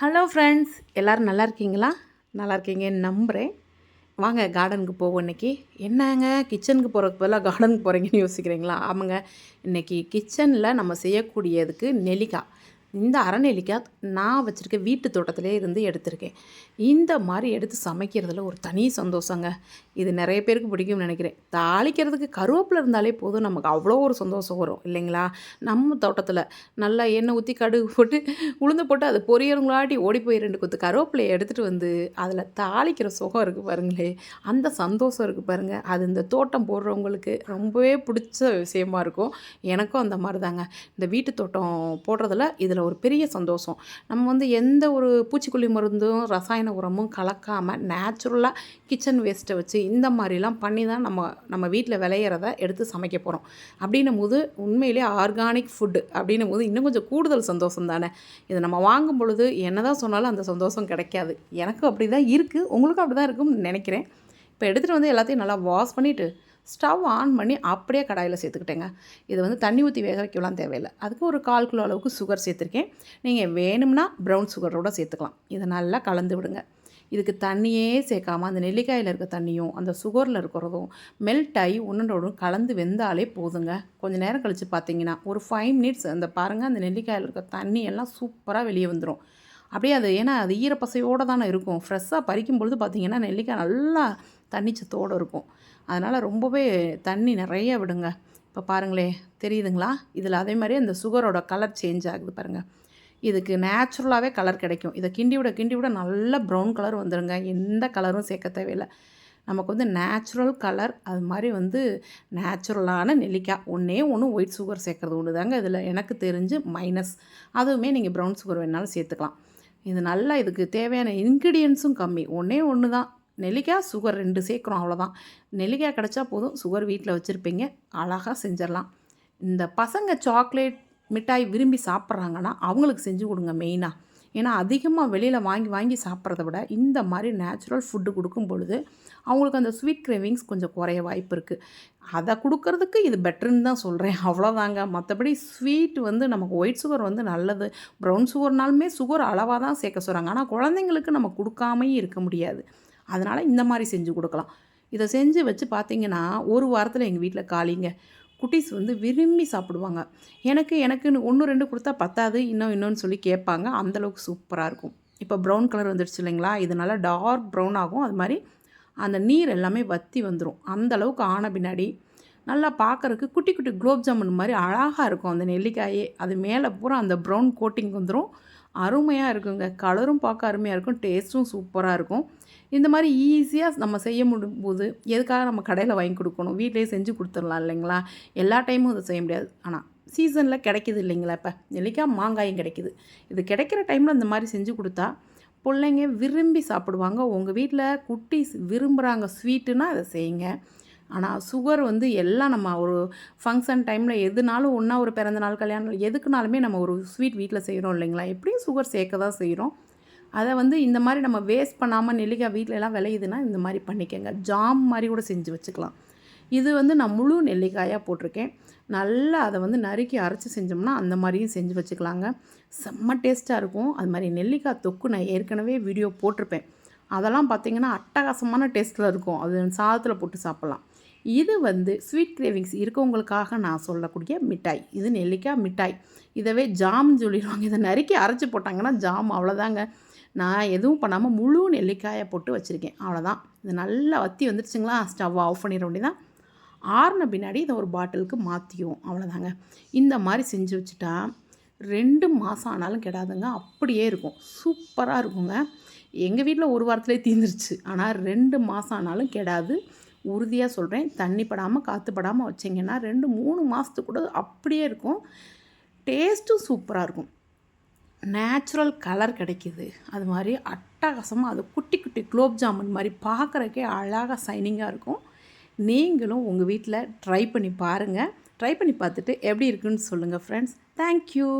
Hello friends எல்லோரும் நல்லா இருக்கீங்களா? நல்லா இருக்கீங்கன்னு நம்புகிறேன் வாங்க கார்டனுக்கு போவோம் இன்றைக்கி என்னங்க? கிச்சனுக்கு போகிறதுக்கு பதிலாக கார்டனுக்கு போகிறீங்கன்னு யோசிக்கிறீங்களா? ஆமாங்க இன்றைக்கி கிச்சனில் நம்ம செய்யக்கூடியதுக்கு நெல்லிக்காய். இந்த அரைநெல்லிக்காய் நான் வச்சுருக்க வீட்டு தோட்டத்திலே இருந்து எடுத்திருக்கேன். இந்த மாதிரி எடுத்து சமைக்கிறதுல ஒரு தனி சந்தோஷங்க. இது நிறைய பேருக்கு பிடிக்கும்னு நினைக்கிறேன். தாளிக்கிறதுக்கு கருவேப்பில் இருந்தாலே போதும். நமக்கு அவ்வளோ ஒரு சந்தோஷம் வரும் இல்லைங்களா? நம்ம தோட்டத்தில் நல்லா எண்ணெய் ஊற்றி கடுகு போட்டு உளுந்து போட்டு அது பொரியறவங்களாட்டி ஓடி போய் ரெண்டு கொத்து கருவேப்பிலையை எடுத்துகிட்டு வந்து அதில் தாளிக்கிற சுகம் இருக்குது பாருங்களே. அந்த சந்தோஷம் இருக்குது பாருங்கள் அது இந்த தோட்டம் போடுறவங்களுக்கு ரொம்பவே பிடிச்ச விஷயமா இருக்கும். எனக்கும் அந்த மாதிரி தாங்க. இந்த வீட்டு தோட்டம் போடுறதில் இதில் அதில் ஒரு பெரிய சந்தோஷம். நம்ம வந்து எந்த ஒரு பூச்சிக்கொல்லி மருந்தும் ரசாயன உரமும் கலக்காமல் நேச்சுரலாக கிச்சன் வேஸ்ட்டை வச்சு இந்த மாதிரிலாம் பண்ணி தான் நம்ம நம்ம வீட்டில் விளையிறத எடுத்து சமைக்க போகிறோம் அப்படின்னும் போது உண்மையிலே ஆர்கானிக் ஃபுட்டு அப்படின்னும் போது இன்னும் கொஞ்சம் கூடுதல் சந்தோஷம் தானே. இதை நம்ம வாங்கும் பொழுது என்ன தான் சொன்னாலும் அந்த சந்தோஷம் கிடைக்காது. எனக்கும் அப்படி தான் இருக்குது உங்களுக்கும் அப்படி தான் இருக்கும்னு நினைக்கிறேன். இப்போ எடுத்துகிட்டு வந்து எல்லாத்தையும் நல்லா வாஷ் பண்ணிவிட்டு ஸ்டவ் ஆன் பண்ணி அப்படியே கடாயில் சேர்த்துக்கிட்டேங்க. இது வந்து தண்ணி ஊற்றி வேக வைக்கலாம் தேவையில்லை. அதுக்கு ஒரு கால் கிலோ அளவுக்கு சுகர் சேர்த்துருக்கேன். நீங்கள் வேணும்னா ப்ரௌன் சுகரோடு சேர்த்துக்கலாம். இதை நல்லா கலந்து விடுங்க. இதுக்கு தண்ணியே சேர்க்காமல் அந்த நெல்லிக்காயில் இருக்க தண்ணியும் அந்த சுகரில் இருக்கிறதும் மெல்ட் ஆகி ஒன்றோடும் கலந்து வெந்தாலே போதுங்க. கொஞ்சம் நேரம் கழித்து பார்த்தீங்கன்னா ஒரு ஃபைவ் மினிட்ஸ் அந்த பாருங்கள் அந்த நெல்லிக்காயில் இருக்க தண்ணி எல்லாம் சூப்பராக வெளியே வந்துடும் அப்படியே அது ஏன்னா அது ஈரப்பசையோடு தானே இருக்கும். ஃப்ரெஷ்ஷாக பறிக்கும் பொழுது பார்த்திங்கன்னா நெல்லிக்காய் நல்லா தண்ணிச்சத்தோடு இருக்கும். அதனால் ரொம்பவே தண்ணி நிறைய விடுங்க. இப்போ பாருங்களே தெரியுதுங்களா? இதில் அதே மாதிரி அந்த சுகரோட கலர் சேஞ்ச் ஆகுது பாருங்கள் இதுக்கு நேச்சுரலாகவே கலர் கிடைக்கும். இதை கிண்டி விட கிண்டி விட நல்ல ப்ரௌன் கலர் வந்துடுங்க எந்த கலரும் சேர்க்க தேவையில்லை. நமக்கு வந்து நேச்சுரல் கலர் அது மாதிரி வந்து நேச்சுரலான நெல்லிக்காய். ஒன்றே ஒன்று ஒயிட் சுகர் சேர்க்குறது ஒன்று தாங்க இதில். எனக்கு தெரிஞ்சு மைனஸ் அதுவுமே நீங்கள் ப்ரௌன் சுகர் வேணாலும் சேர்த்துக்கலாம். இது நல்லா இதுக்கு தேவையான இன்க்ரீடியன்ஸும் கம்மி. ஒன்றே ஒன்று தான் நெல்லிக்காய் சுகர் ரெண்டு சேர்க்குறோம் அவ்வளோதான் நெல்லிக்காய் கிடச்சா போதும். சுகர் வீட்டில் வச்சுருப்பீங்க. அழகாக செஞ்சிடலாம். இந்த பசங்க சாக்லேட் மிட்டாய் விரும்பி சாப்பிட்றாங்கன்னா அவங்களுக்கு செஞ்சு கொடுங்க மெயினாக ஏன்னா அதிகமாக வெளியில் வாங்கி வாங்கி சாப்பிட்றத விட இந்த மாதிரி நேச்சுரல் ஃபுட்டு கொடுக்கும் பொழுது அவங்களுக்கு அந்த ஸ்வீட் கிரேவிங்ஸ் கொஞ்சம் குறைய வாய்ப்பு இருக்குது அதை கொடுக்கறதுக்கு இது பெட்டர்ன்னு தான் சொல்கிறேன் அவ்வளோதாங்க மற்றபடி ஸ்வீட் வந்து நமக்கு ஒயிட் சுகர் வந்து நல்லது. ப்ரௌன் சுகர்னாலுமே சுகர் அளவாக தான் சேர்க்க சொல்கிறாங்க ஆனால் குழந்தைங்களுக்கு நம்ம கொடுக்காமையும் இருக்க முடியாது. அதனால் இந்த மாதிரி செஞ்சு கொடுக்கலாம். இதை செஞ்சு வச்சு பார்த்திங்கன்னா ஒரு வாரத்தில் எங்கள் வீட்டில் காலிங்க. குட்டீஸ் வந்து விரும்பி சாப்பிடுவாங்க. எனக்கு எனக்குன்னு ஒன்று ரெண்டு கொடுத்தா பத்தாது இன்னும் இன்னொன்று சொல்லி கேட்பாங்க. அந்தளவுக்கு சூப்பராக இருக்கும். இப்போ ப்ரௌன் கலர் வந்துடுச்சு இல்லைங்களா? இது நல்லா டார்க் ப்ரௌன் ஆகும். அது மாதிரி அந்த நீர் எல்லாமே வற்றி வந்துடும் அந்தளவுக்கு ஆன பின்னாடி நல்லா பார்க்குறக்கு குட்டி குட்டி குலோப் ஜாமுன் மாதிரி அழகாக இருக்கும். அந்த நெல்லிக்காயே அது மேலே பூரா அந்த ப்ரௌன் கோட்டிங் வந்துடும் அருமையாக இருக்குங்க. கலரும் பார்க்க அருமையாக இருக்கும். டேஸ்ட்டும் சூப்பராக இருக்கும். இந்த மாதிரி ஈஸியாக நம்ம செய்ய முடியும் போது எதுக்காக நம்ம கடையில் வாங்கி கொடுக்கணும்? வீட்டிலேயே செஞ்சு கொடுத்துடலாம் இல்லைங்களா? எல்லா டைமும் அதை செய்ய முடியாது. ஆனால் சீசனில் கிடைக்கிது இல்லைங்களா இப்போ? நெல்லிக்காய் மாங்காயும் கிடைக்கிது. இது கிடைக்கிற டைமில் இந்த மாதிரி செஞ்சு கொடுத்தா பிள்ளைங்க விரும்பி சாப்பிடுவாங்க. உங்கள் வீட்டில் குட்டீஸ் விரும்புகிறாங்க ஸ்வீட்டுன்னா அதை செய்யுங்க. ஆனால் சுகர் வந்து எல்லாம் நம்ம ஒரு ஃபங்க்ஷன் டைமில் எதுனாலும் ஒன்றா ஒரு பிறந்த நாள் கல்யாணம் எதுக்குனாலுமே நம்ம ஒரு ஸ்வீட் வீட்டில் செய்கிறோம் இல்லைங்களா? எப்படியும் சுகர் சேர்க்க தான் செய்கிறோம் அதை வந்து இந்த மாதிரி நம்ம வேஸ்ட் பண்ணாமல் நெல்லிக்காய் வீட்டிலலாம் விளையுதுன்னா இந்த மாதிரி பண்ணிக்கோங்க. ஜாம் மாதிரி கூட செஞ்சு வச்சுக்கலாம். இது வந்து நான் முழு நெல்லிக்காயாக போட்டிருக்கேன். நல்லா அதை வந்து நறுக்கி அரைச்சி செஞ்சோம்னா அந்த மாதிரியும் செஞ்சு வச்சுக்கலாங்க. செம்ம டேஸ்ட்டாக இருக்கும். அது மாதிரி நெல்லிக்காய் தொக்கு நான் ஏற்கனவே வீடியோ போட்டிருப்பேன். அதெல்லாம் பார்த்திங்கன்னா அட்டகாசமான டேஸ்ட்டில் இருக்கும். அது சாதத்தில் போட்டு சாப்பிட்லாம். இது வந்து ஸ்வீட் கிரேவிங்ஸ் இருக்கவங்களுக்காக நான் சொல்லக்கூடிய மிட்டாய். இது நெல்லிக்காய் மிட்டாய். இதவே ஜாம்னு சொல்லிடுவாங்க. இதை நறுக்கி அரைச்சி போட்டாங்கன்னா ஜாம் அவ்வளோதாங்க. நான் எதுவும் பண்ணாமல் முழு நெல்லிக்காயை போட்டு வச்சுருக்கேன். அவ்வளோதான். இது நல்லா வத்தி வந்துருச்சுங்களா? ஸ்டவ் ஆஃப் பண்ணிட வேண்டியதான் ஆறின பின்னாடி இதை ஒரு பாட்டிலுக்கு மாற்றியும் அவ்வளோதாங்க. இந்த மாதிரி செஞ்சு வச்சுட்டா ரெண்டு மாதம் ஆனாலும் கெடாதுங்க. அப்படியே இருக்கும். சூப்பராக இருக்குங்க. எங்கள் வீட்டில் ஒரு வாரத்துலேயே தீந்துருச்சு. ஆனால் ரெண்டு மாதம் ஆனாலும் கெடாது. உறுதியாக சொல்கிறேன் தண்ணி படாமல் காற்று படாமல் வச்சிங்கன்னா ரெண்டு மூணு மாதத்துக்கு கூட அப்படியே இருக்கும். டேஸ்ட்டும் சூப்பராக இருக்கும். நேச்சுரல் கலர் கிடைக்கிது. அது மாதிரி அட்டகாசமாக அது குட்டி குட்டி குலோப் ஜாமுன் மாதிரி பார்க்குறக்கே அழகாக சைனிங்காக இருக்கும். நீங்களும் உங்கள் வீட்டில் ட்ரை பண்ணி பாருங்கள் ட்ரை பண்ணி பார்த்துட்டு எப்படி இருக்குன்னு சொல்லுங்கள் ஃப்ரெண்ட்ஸ் தேங்க்யூ